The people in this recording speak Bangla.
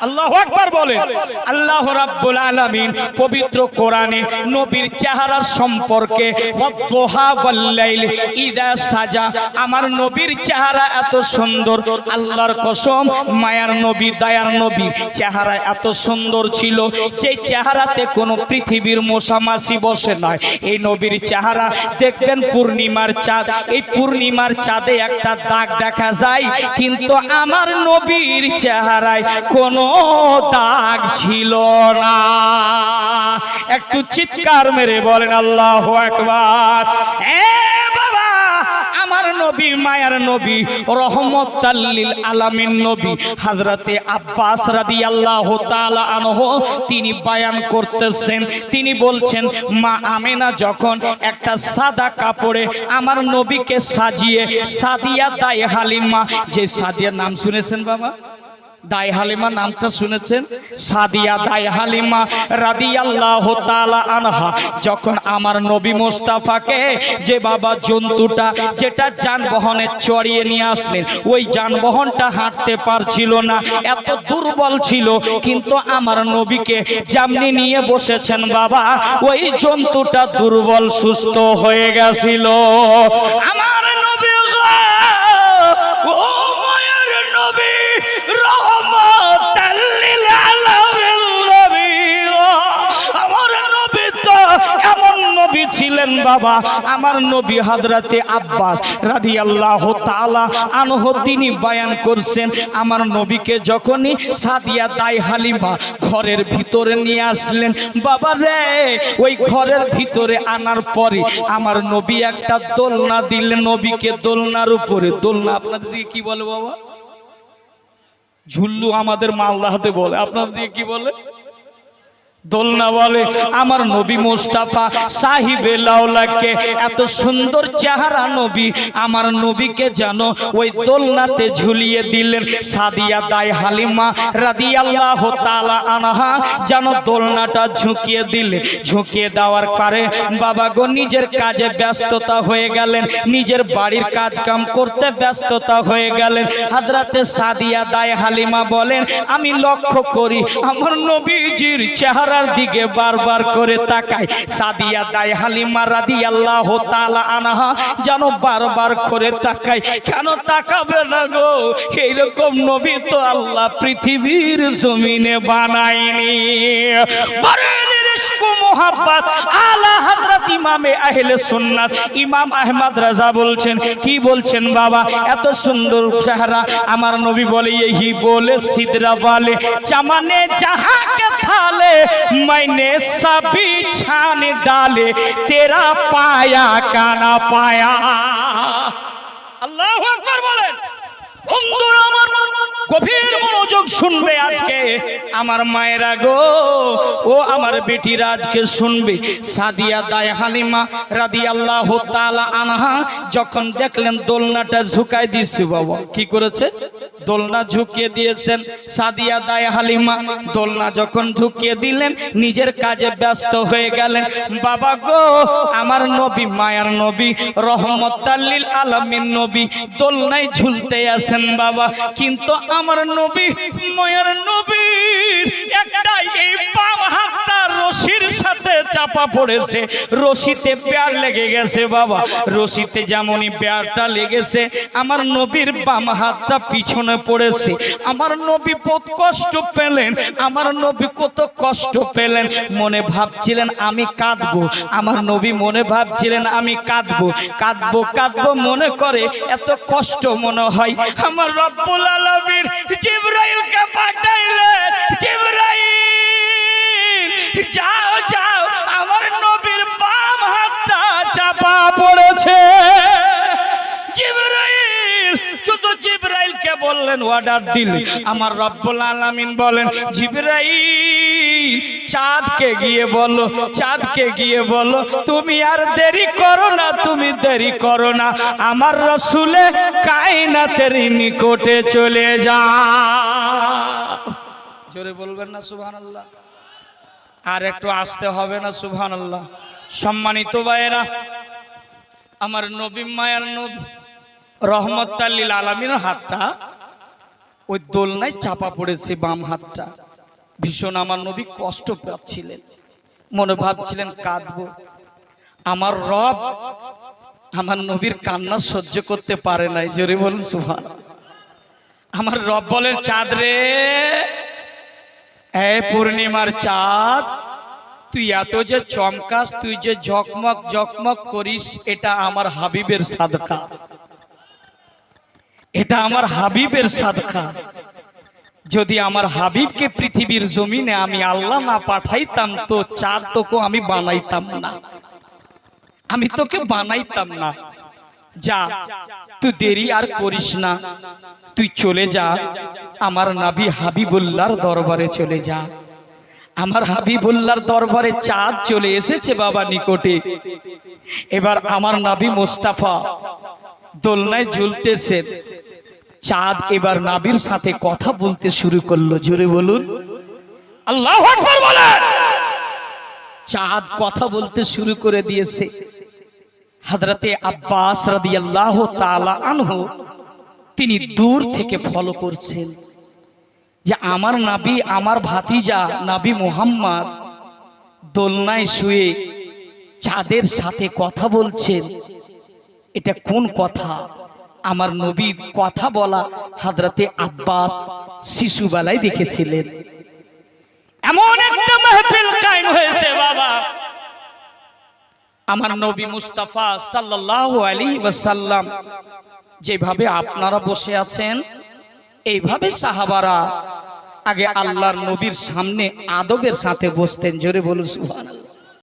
আল্লাহু এত সুন্দর ছিল, যে চেহারাতে কোনো পৃথিবীর মশামাছি বসে নয় এই নবীর চেহারা, দেখবেন পূর্ণিমার চাঁদ, এই পূর্ণিমার চাঁদে একটা দাগ দেখা যায়, কিন্তু আমার নবীর চেহারায় কোনো দাগ ছিল না। একটু চিৎকার মেরে বলেন, আল্লাহ একবার বাবা, আমার মায়ার তাআলা আনহু, তিনি বায়ান করতেছেন। তিনি বলছেন, মা আমেনা যখন একটা সাদা কাপড়ে আমার নবীকে সাজিয়ে সাদিয়া দাই হালিমা যে সাদিয়ার নাম শুনেছেন বাবা? দাই হালিমা নামটা শুনেছেন? সাদিয়া দাই হালিমা রাদিয়াল্লাহু তাআলা আনহা, যখন আমার নবী মোস্তাফাকে যে বাবা জন্তুটা, যেটা যানবাহনে চড়িয়ে নিয়ে আসলেন, ওই যানবাহনটা হাঁটতে পারছিল না, এত দুর্বল ছিল, কিন্তু আমার নবীকে যেমনি নিয়ে বসেছেন বাবা, ওই জন্তুটা দুর্বল, সুস্থ হয়ে গেছিল। আমার ছিলেন বাবা আমার নবী হযরতে আব্বাস রাদিয়াল্লাহু তাআলা আনহু, তিনি বয়ান করছেন, আমার নবীকে যখনই সাদিয়া দাই হালিমা ঘরের ভিতরে নিয়ে আসলেন, বাবা রে, ওই ঘরের ভিতরে আনার পরে আমার নবী একটা দোলনা দিলেন, নবীকে দোলনার উপরে, দোলনা আপনাদের দিকে কি বলে বাবা? ঝুল্লু আমাদের মালদাহাতে বলে, আপনাদের দিকে কি বলে? দোলনা বলে আমার নবী মুস্তাফা সাহিবে লাউলাকে এত সুন্দর চেহারা নবী, আমার নবীকে যেন ওই দোলনাতে ঝুলিয়ে দিলেন। সাদিয়া দাই হালিমা রাদিয়াল্লাহু তাআলা আনহা জানো দোলনাটা ঝুঁকিয়ে দিলে। ঝুঁকিয়ে দেওয়ার পরে বাবা গো, নিজের কাজে ব্যস্ততা হয়ে গেলেন। নিজের বাড়ির কাজ কাম করতে ব্যস্ততা হয়ে গেলেন। হাদরাতে সাদিয়া দাই হালিমা বলেন, আমি লক্ষ্য করি, আমার নবীজির চেহারার দিকে বারবার করে তাকায়। সাদিয়া দাই হালিমা রাদি আল্লাহ তালা আনাহা যেন বারবার করে তাকায়। কেন তাকাবে না গো? এইরকম নবী তো আল্লাহ পৃথিবীর জমিনে বানায়নি। ইশক মোহাব্বত। আলা হযরত ইমামে আহলে সুন্নাত। ইমাম আহমদ রাজা বলছেন, কি বলছেন বাবা? এত সুন্দর চেহারা। আমার নবী বলে এই বলে সিদরা বলে, চামানে যাহাকে থালে, মাইনে সাবি ছান ডালে, তেরা পায়া, কানা পায়া। আল্লাহু আকবার বলেন। বন্ধুরা আমার গভীর মনোযোগ শুনবে আজকে? আমার মায়েরা গো, ও আমার বেটিরা আজকে শুনবে। সাদিয়া দায় হালিমা রাদি আল্লাহ তালা আনহা যখন দেখলেন দোলনাটা ঝুঁকাই দিয়েছে বাবা, কি করেছে? দোলনা ঝুঁকিয়ে দিয়েছেন সাদিয়া দায় হালিমা। দোলনা যখন ঝুঁকিয়ে দিলেন, নিজের কাজে ব্যস্ত হয়ে গেলেন। বাবা গো, আমার নবী, মায়ার নবী রহমতাল্লিল আলমিন নবী, দোলনায় ঝুলতে আছেন বাবা। কিন্তু আমার নবী মায়ার নবীর একটাই এই সাথে চাপা পড়েছে। রশিতে পেয়ার লেগে গেছে বাবা। রশিতে যেমনই পেয়ারটা লেগেছে, আমার নবীর বাম হাতটা পিছনে পড়েছে। আমার নবী কত কষ্ট পেলেন, আমার নবী কত কষ্ট পেলেন। মনে ভাবছিলেন, আমি কাঁদবো। আমার নবী মনে ভাবছিলেন, আমি কাঁদবো। কাঁদবো কাঁদবো মনে করে এত কষ্ট মনে হয়। আমার রব্বুল আলামিন জিবরাইলকে পাঠাইলেন। বললেন অর্ডার দিল। আমার রব্বুল আলামিন বলেন, জিবরাইল, চাঁদকে গিয়ে বলো, চাঁদকে গিয়ে বলো, তুমি আর দেরি করো না, তুমি দেরি করো না। আমার রসুলে কায়নাতের নিকটে চলে যা। জোরে বলবেন না, সুবহানাল্লাহ। আর একটু আসতে হবে না, সুবহানাল্লাহ। সম্মানিত ভাইয়েরা, আমার নবী মায়ের নবী, রহমতাল্লিল আলমীর হাতটা ওই দোলনায় চাপা পড়েছে বাম হাতটা। ভীষণ আমার নবী কষ্ট পাচ্ছিলেন। মনে ভাবছিলেন, কাঁদবো। আমার রব আমার নবীর কান্না সহ্য করতে পারে নাই। জোরে বলুন সুভান আমার রব বলেন, চাঁদ রে, এ পূর্ণিমার চাঁদ, তুই এত যে চমকাস, তুই যে ঝকমক ঝকমক করিস, এটা আমার হাবিবের সাদকা। এটা আমার হাবিবের সাদকা। যদি আমার হাবিবকে পৃথিবীর জমিনে আমি আল্লাহ না পাঠাইতাম, তো চাঁদ তোকে আমি বানাইতাম না। আমি তোকে বানাইতাম না। যা, তুই দেরি আর করিস না। তুই চলে যা। আমার নাবি হাবিবুল্লাহর দরবারে চলে যা। আমার হাবিবুল্লাহর দরবারে চাঁদ চলে এসেছে বাবা নিকটে। এবার আমার নাবি মোস্তাফা দোলনায় ঝুলতেছে চাঁদ এবার নাবির সাথে কথা বলতে শুরু করল। জোরে বলুন। আল্লাহ চাঁদ কথা বলতে শুরু করে দিয়েছে। হাজরাতে আব্বাস রাদিয়াল্লাহু তাআলা আনহু, তিনি দূর থেকে ফলো করছেন। যে আমার নাবি, আমার ভাতিজা, নাবি মুহাম্মদ দোলনায় শুয়ে চাঁদের সাথে কথা বলছেন। এটা কোন কথা? আমার নবীর কথা বলা হাজরাতে আব্বাস শিশুবেলায় দেখেছিলেন। এমন একটা মাহফিল কায়েম হয়েছে, বাবা। আমার নবী মুস্তাফা সাল্লাল্লাহু আলাইহি ওয়াসাল্লাম যেভাবে আপনারা বসে আছেন, এইভাবে সাহাবারা আগে আল্লাহর নবীর সামনে আদবের সাথে বসতেন। জোরে বলুন, সুবহানাল্লাহ।